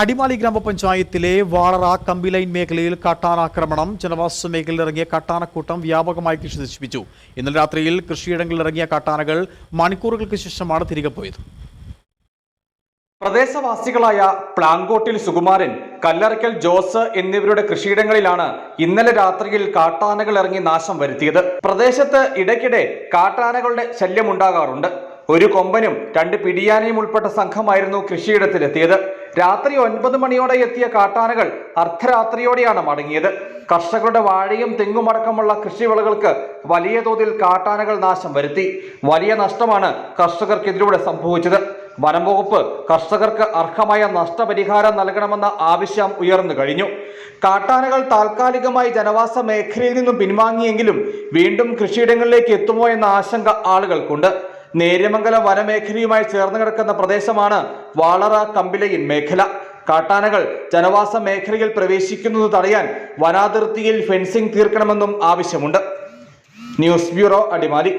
അടിമാലി ഗ്രാമപഞ്ചായത്തിലെ വാളറ കമ്പിലൈൻ മേഖലയിൽ കാട്ടാനാക്രമണം ജനവാസ മേഖലയിൽ ഇറങ്ങിയ കാട്ടാനക്കൂട്ടം വ്യാപകമായി കൃഷി നശിപ്പിച്ചു. ഇന്നലെ രാത്രിയിൽ കൃഷിയിടങ്ങളിൽ ഇറങ്ങിയ കാട്ടാനകൾ മണിക്കൂറുകൾക്ക് ശേഷമാണ് തിരികെ പോയത്. പ്രദേശവാസികളായ പ്ലാങ്കോട്ടിൽ സുകുമാരൻ കല്ലറയ്ക്കൽ ജോസ് എന്നിവരുടെ കൃഷിയിടങ്ങളിലാണ് ഇന്നലെ രാത്രിയിൽ കാട്ടാനകൾ ഇറങ്ങി നാശം വരുത്തിയത്. പ്രദേശത്ത് ഇടയ്ക്കിടെ കാട്ടാനകളുടെ ശല്യമുണ്ടാകാറുണ്ട് ഒരു കൊമ്പനും രണ്ട് പിടിയാനയും ഉൾപ്പെട്ട സംഘമായിരുന്നു കൃഷിയിടത്തിലെത്തിയത്. രാത്രി ഒൻപത് മണിയോടെ എത്തിയ കാട്ടാനകൾ അർദ്ധരാത്രിയോടെയാണ് മടങ്ങിയത്. കർഷകരുടെ വാഴയും തെങ്ങുമടക്കമുള്ള കൃഷിവിളകൾക്ക് വലിയ തോതിൽ കാട്ടാനകൾ നാശം വരുത്തി. വലിയ നഷ്ടമാണ് കർഷകർക്ക് ഇതിലൂടെ സംഭവിച്ചത്. വനം വകുപ്പ് കർഷകർക്ക് അർഹമായ നഷ്ടപരിഹാരം നൽകണമെന്ന ആവശ്യം ഉയർന്നു കഴിഞ്ഞു. കാട്ടാനകൾ താൽക്കാലികമായി ജനവാസ മേഖലയിൽ നിന്നും പിൻവാങ്ങിയെങ്കിലും വീണ്ടും കൃഷിയിടങ്ങളിലേക്ക് എത്തുമോ എന്ന ആശങ്ക ആളുകൾക്കുണ്ട്. നേര്യമംഗലം വനമേഖലയുമായി ചേർന്ന് കിടക്കുന്ന പ്രദേശമാണ് വാളറ കമ്പിലയിൻ മേഖല. കാട്ടാനകൾ ജനവാസ മേഖലയിൽ പ്രവേശിക്കുന്നത് തടയാൻ വനാതിർത്തിയിൽ ഫെൻസിംഗ് തീർക്കണമെന്നും ആവശ്യമുണ്ട്. News bureau Adimali.